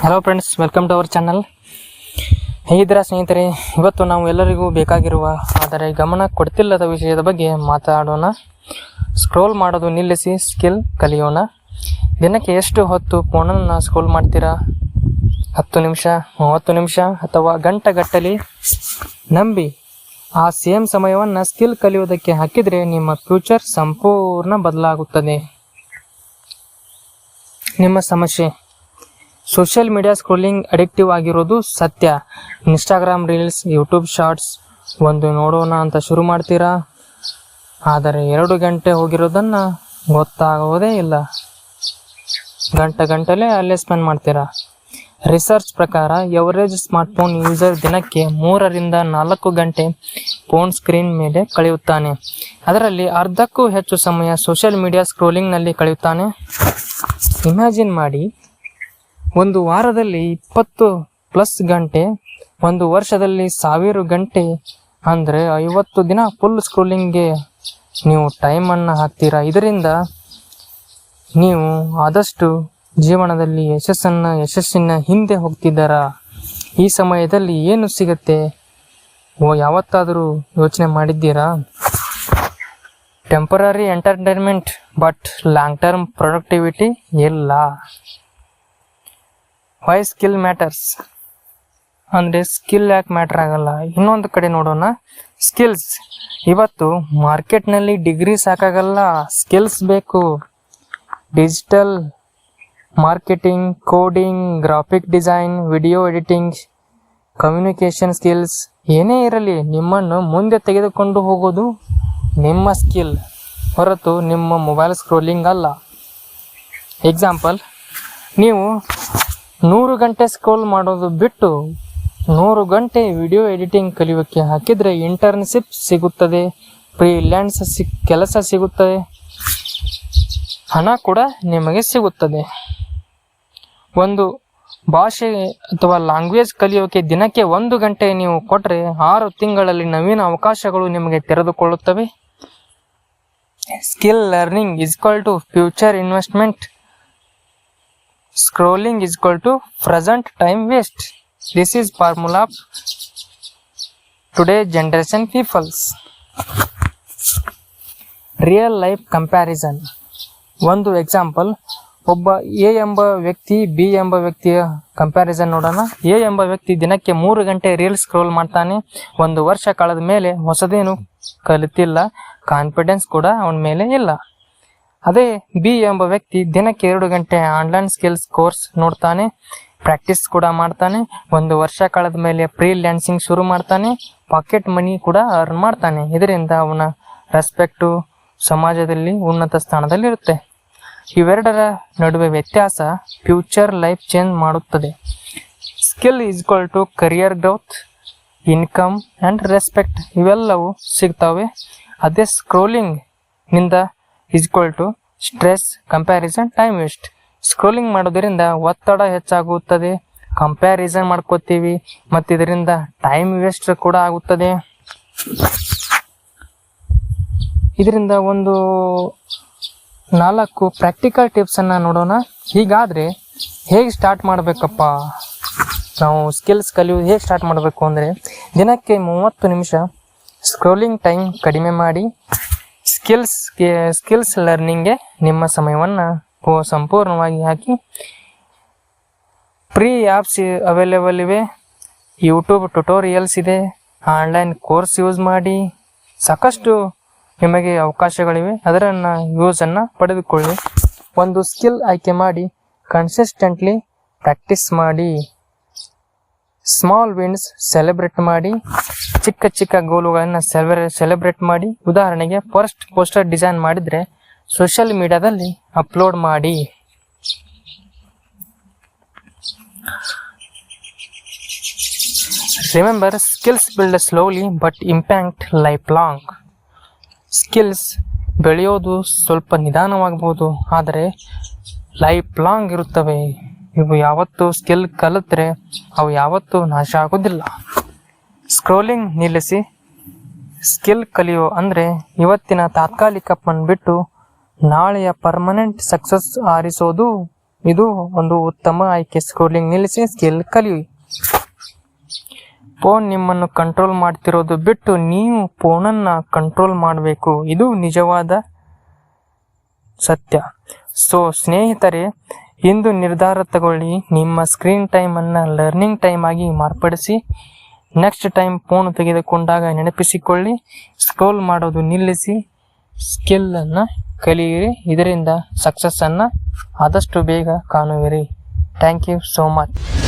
Hello friends welcome to our channel ಹೇಗಿದ್ದೀರಾ ಸ್ನೇಹಿತರೆ? ಇವತ್ತು ನಾವು ಎಲ್ಲರಿಗೂ ಬೇಕಾಗಿರುವ, ಆದರೆ ಗಮನ ಕೊಡ್ತಿಲ್ಲದ ವಿಷಯದ ಬಗ್ಗೆ ಮಾತಾಡೋಣ. ಸ್ಕ್ರೋಲ್ ಮಾಡೋದು ನಿಲ್ಲಿಸಿ ಸ್ಕಿಲ್ ಕಲಿಯೋಣ. ದಿನಕ್ಕೆ ಎಷ್ಟು ಹೊತ್ತು ಫೋನನ್ನು ಸ್ಕ್ರೋಲ್ ಮಾಡ್ತೀರಾ? ಹತ್ತು ನಿಮಿಷ, ಮೂವತ್ತು ನಿಮಿಷ, ಅಥವಾ ಗಂಟೆಗಟ್ಟಲೆ? ನಂಬಿ, ಆ ಸೇಮ್ ಸಮಯವನ್ನು ಸ್ಕಿಲ್ ಕಲಿಯೋದಕ್ಕೆ ಹಾಕಿದರೆ ನಿಮ್ಮ ಫ್ಯೂಚರ್ ಸಂಪೂರ್ಣ ಬದಲಾಗುತ್ತದೆ. ನಿಮ್ಮ ಸಮಸ್ಯೆ. ಸೋಷಿಯಲ್ ಮೀಡಿಯಾ ಸ್ಕ್ರೋಲಿಂಗ್ ಅಡಿಕ್ಟಿವ್ ಆಗಿರೋದು ಸತ್ಯ. ಇನ್ಸ್ಟಾಗ್ರಾಮ್ ರೀಲ್ಸ್, ಯೂಟ್ಯೂಬ್ ಶಾರ್ಟ್ಸ್ ಒಂದು ನೋಡೋಣ ಅಂತ ಶುರು ಮಾಡ್ತೀರಾ? ಆದರೆ ಎರಡು ಗಂಟೆ ಹೋಗಿರೋದನ್ನು ಗೊತ್ತಾಗೋದೇ ಇಲ್ಲ. ಗಂಟೆ ಗಂಟೆಲೇ ಅಲ್ಲೇ ಸ್ಪೆಂಡ್ ಮಾಡ್ತೀರಾ? ರಿಸರ್ಚ್ ಪ್ರಕಾರ ಎವರೇಜ್ ಸ್ಮಾರ್ಟ್ಫೋನ್ ಯೂಸರ್ ದಿನಕ್ಕೆ ಮೂರರಿಂದ ನಾಲ್ಕು ಗಂಟೆ ಫೋನ್ ಸ್ಕ್ರೀನ್ ಮೇಲೆ ಕಳೆಯುತ್ತಾನೆ. ಅದರಲ್ಲಿ ಅರ್ಧಕ್ಕೂ ಹೆಚ್ಚು ಸಮಯ ಸೋಷಿಯಲ್ ಮೀಡಿಯಾ ಸ್ಕ್ರೋಲಿಂಗ್ನಲ್ಲಿ ಕಳೆಯುತ್ತಾನೆ. ಇಮ್ಯಾಜಿನ್ ಮಾಡಿ ಒಂದು ವಾರದಲ್ಲಿ ಇಪ್ಪತ್ತು ಪ್ಲಸ್ ಗಂಟೆ, ಒಂದು ವರ್ಷದಲ್ಲಿ ಸಾವಿರ ಗಂಟೆ. ಅಂದರೆ ಐವತ್ತು ದಿನ ಫುಲ್ ಸ್ಕ್ರೋಲಿಂಗ್ಗೆ ನೀವು ಟೈಮನ್ನು ಹಾಕ್ತೀರಾ? ಇದರಿಂದ ನೀವು ಆದಷ್ಟು ಜೀವನದಲ್ಲಿ ಯಶಸ್ಸನ್ನು, ಯಶಸ್ಸಿನ ಹಿಂದೆ ಹೋಗ್ತಿದ್ದಾರಾ? ಈ ಸಮಯದಲ್ಲಿ ಏನು ಸಿಗತ್ತೆ? ಓ, ಯಾವತ್ತಾದರೂ ಯೋಚನೆ ಮಾಡಿದ್ದೀರಾ? Temporary entertainment but long term productivity ಇಲ್ಲ. ವೈ ಸ್ಕಿಲ್ ಮ್ಯಾಟರ್ಸ್ ಅಂದರೆ ಸ್ಕಿಲ್ ಯಾಕೆ ಮ್ಯಾಟ್ರ್ ಆಗಲ್ಲ? ಇನ್ನೊಂದು ಕಡೆ ನೋಡೋಣ. ಸ್ಕಿಲ್ಸ್ ಇವತ್ತು ಮಾರ್ಕೆಟ್ನಲ್ಲಿ ಡಿಗ್ರಿ ಸಾಕಾಗಲ್ಲ. ಸ್ಕಿಲ್ಸ್ ಬೇಕು. Digital marketing coding graphic design video editing communication skills ಏನೇ ಇರಲಿ, ನಿಮ್ಮನ್ನು ಮುಂದೆ ತೆಗೆದುಕೊಂಡು ಹೋಗೋದು ನಿಮ್ಮ ಸ್ಕಿಲ್ ಹೊರತು ನಿಮ್ಮ ಮೊಬೈಲ್ ಸ್ಕ್ರೋಲಿಂಗ್ ಅಲ್ಲ. ಎಕ್ಸಾಂಪಲ್ ನೀವು ನೂರು ಗಂಟೆ ಸ್ಕ್ರೋಲ್ ಮಾಡೋದು ಬಿಟ್ಟು ನೂರು ಗಂಟೆ ವಿಡಿಯೋ ಎಡಿಟಿಂಗ್ ಕಲಿಯೋಕ್ಕೆ ಹಾಕಿದರೆ ಇಂಟರ್ನ್ಶಿಪ್ ಸಿಗುತ್ತದೆ ಫ್ರೀಲ್ಯಾನ್ಸ್ ಸಿ, ಕೆಲಸ ಸಿಗುತ್ತದೆ, ಹಣ ಕೂಡ ನಿಮಗೆ ಸಿಗುತ್ತದೆ. ಒಂದು ಭಾಷೆ ಅಥವಾ ಲ್ಯಾಂಗ್ವೇಜ್ ಕಲಿಯೋಕೆ ದಿನಕ್ಕೆ ಒಂದು ಗಂಟೆ ನೀವು ಕೊಟ್ಟರೆ ಆರು ತಿಂಗಳಲ್ಲಿ ನವೀನ ಅವಕಾಶಗಳು ನಿಮಗೆ ತೆರೆದುಕೊಳ್ಳುತ್ತವೆ. Skill learning is equal to future investment scrolling is equal to present time waste. This is formula of today generation peoples. Real life comparison ಒಂದು ಎಕ್ಸಾಂಪಲ್ ಒಬ್ಬ ಎ ಎಂಬ ವ್ಯಕ್ತಿ ಬಿ ಎಂಬ ವ್ಯಕ್ತಿಯ ಕಂಪ್ಯಾರಿಸನ್ ನೋಡೋಣ. ಎ ಎಂಬ ವ್ಯಕ್ತಿ ದಿನಕ್ಕೆ ಮೂರು ಗಂಟೆ ರೀಲ್ಸ್ ಸ್ಕ್ರೋಲ್ ಮಾಡ್ತಾನೆ. ಒಂದು ವರ್ಷ ಕಳೆದ ಮೇಲೆ ಹೊಸದೇನು ಕಲಿತಿಲ್ಲ. ಕಾನ್ಫಿಡೆನ್ಸ್ ಕೂಡ ಅವನ ಮೇಲೆ ಇಲ್ಲ. ಅದೇ ಬಿ ಎಂಬ ವ್ಯಕ್ತಿ ದಿನಕ್ಕೆ ಎರಡು ಗಂಟೆ ಆನ್ಲೈನ್ ಸ್ಕಿಲ್ಸ್ ಕೋರ್ಸ್ ನೋಡ್ತಾನೆ ಪ್ರಾಕ್ಟೀಸ್ ಕೂಡ ಮಾಡ್ತಾನೆ, ಒಂದು ವರ್ಷ ಕಳೆದ ಮೇಲೆ ಫ್ರೀ ಲ್ಯಾನ್ಸಿಂಗ್ ಶುರು ಮಾಡ್ತಾನೆ ಪಾಕೆಟ್ ಮನಿ ಕೂಡ ಅರ್ನ್ ಮಾಡ್ತಾನೆ. ಇದರಿಂದ ಅವನ ರೆಸ್ಪೆಕ್ಟು ಸಮಾಜದಲ್ಲಿ ಉನ್ನತ ಸ್ಥಾನದಲ್ಲಿರುತ್ತೆ. ಇವೆರಡರ ನಡುವೆ ವ್ಯತ್ಯಾಸ ಫ್ಯೂಚರ್ ಲೈಫ್ ಚೇಂಜ್ ಮಾಡುತ್ತದೆ. Skill equal to career growth income and respect ಇವೆಲ್ಲವೂ ಸಿಗ್ತವೆ. ಅದೇ ಸ್ಕ್ರೋಲಿಂಗ್ನಿಂದ equal to stress comparison time waste scrolling ಮಾಡೋದರಿಂದ ಒತ್ತಡ ಹೆಚ್ಚಾಗುತ್ತದೆ. ಕಂಪ್ಯಾರಿಸನ್ ಮಾಡ್ಕೋತೀವಿ. ಮತ್ತು ಇದರಿಂದ ಟೈಮ್ ವೇಸ್ಟ್ ಕೂಡ ಆಗುತ್ತದೆ. ಇದರಿಂದ ಒಂದು ನಾಲ್ಕು ಪ್ರಾಕ್ಟಿಕಲ್ ಟಿಪ್ಸನ್ನು ನೋಡೋಣ. ಹೀಗಾದರೆ ಹೇಗೆ ಸ್ಟಾರ್ಟ್ ಮಾಡಬೇಕಪ್ಪ? ನಾವು ಸ್ಕಿಲ್ಸ್ ಕಲಿಯೋದು ಹೇಗೆ ಸ್ಟಾರ್ಟ್ ಮಾಡಬೇಕು ಅಂದರೆ ದಿನಕ್ಕೆ ಮೂವತ್ತು ನಿಮಿಷ ಸ್ಕ್ರೋಲಿಂಗ್ ಟೈಮ್ ಕಡಿಮೆ ಮಾಡಿ. ಸ್ಕಿಲ್ಸ್ಗೆ ಸ್ಕಿಲ್ಸ್ ಲರ್ನಿಂಗ್ಗೆ ನಿಮ್ಮ ಸಮಯವನ್ನು ಸಂಪೂರ್ಣವಾಗಿ ಹಾಕಿ. ಫ್ರೀ ಆ್ಯಪ್ಸ್ ಅವೈಲೇಬಲ್ ಇವೆ. ಯೂಟ್ಯೂಬ್ ಟ್ಯುಟೋರಿಯಲ್ಸ್ ಇದೆ. ಆನ್ಲೈನ್ ಕೋರ್ಸ್ ಯೂಸ್ ಮಾಡಿ. ಸಾಕಷ್ಟು ನಿಮಗೆ ಅವಕಾಶಗಳಿವೆ. ಅದರನ್ನು ಯೂಸನ್ನು ಪಡೆದುಕೊಳ್ಳಿ. ಒಂದು ಸ್ಕಿಲ್ ಆಯ್ಕೆ ಮಾಡಿ. ಕನ್ಸಿಸ್ಟೆಂಟ್ಲಿ ಪ್ರಾಕ್ಟೀಸ್ ಮಾಡಿ. ಸ್ಮಾಲ್ ವಿನ್ಸ್ ಸೆಲೆಬ್ರೇಟ್ ಮಾಡಿ, ಚಿಕ್ಕ ಚಿಕ್ಕ ಗೋಲುಗಳನ್ನು ಸೆಲೆಬ್ರೇ ಸೆಲೆಬ್ರೇಟ್ ಮಾಡಿ, ಉದಾಹರಣೆಗೆ ಫಸ್ಟ್ ಪೋಸ್ಟರ್ ಡಿಸೈನ್ ಮಾಡಿದರೆ ಸೋಷಿಯಲ್ ಮೀಡಿಯಾದಲ್ಲಿ ಅಪ್ಲೋಡ್ ಮಾಡಿ. Remember skills build slowly but impact life long skills ಬೆಳೆಯೋದು ಸ್ವಲ್ಪ ನಿಧಾನವಾಗಬಹುದು ಆದರೆ ಲೈಫ್ ಲಾಂಗ್ ಇರುತ್ತವೆ. ಇವು ಯಾವತ್ತು ಸ್ಕಿಲ್ ಕಲಿತ್ರೆ ಅವು ಯಾವತ್ತೂ ನಾಶ ಆಗೋದಿಲ್ಲ. ಸ್ಕ್ರೋಲಿಂಗ್ ನಿಲ್ಲಿಸಿ. ಸ್ಕಿಲ್ ಕಲಿಯೋ ಅಂದರೆ ಇವತ್ತಿನ ತಾತ್ಕಾಲಿಕ ಬಿಟ್ಟು ನಾಳೆಯ ಪರ್ಮನೆಂಟ್ ಸಕ್ಸಸ್ ಆರಿಸೋದು. ಇದು ಒಂದು ಉತ್ತಮ ಆಯ್ಕೆ. ಸ್ಕ್ರೋಲಿಂಗ್ ನಿಲ್ಲಿಸಿ ಸ್ಕಿಲ್ ಕಲಿಯಿ. ಫೋನ್ ನಿಮ್ಮನ್ನು ಕಂಟ್ರೋಲ್ ಮಾಡ್ತಿರೋದು ಬಿಟ್ಟು ನೀವು ಫೋನನ್ನು ಕಂಟ್ರೋಲ್ ಮಾಡಬೇಕು. ಇದು ನಿಜವಾದ ಸತ್ಯ. ಸೊ ಸ್ನೇಹಿತರೆ ಇಂದು ನಿರ್ಧಾರ ತಗೊಳ್ಳಿ. ನಿಮ್ಮ ಸ್ಕ್ರೀನ್ ಟೈಮನ್ನು ಲರ್ನಿಂಗ್ ಟೈಮ್ ಆಗಿ ಮಾರ್ಪಡಿಸಿ. ನೆಕ್ಸ್ಟ್ ಟೈಮ್ ಫೋನ್ ತೆಗೆದುಕೊಂಡಾಗ ನೆನಪಿಸಿಕೊಳ್ಳಿ. ಸ್ಕ್ರೋಲ್ ಮಾಡೋದು ನಿಲ್ಲಿಸಿ. ಸ್ಕಿಲ್ಲನ್ನು ಕಲಿಯಿರಿ. ಇದರಿಂದ ಸಕ್ಸಸ್ಸನ್ನು ಆದಷ್ಟು ಬೇಗ ಕಾಣುವಿರಿ. Thank you so much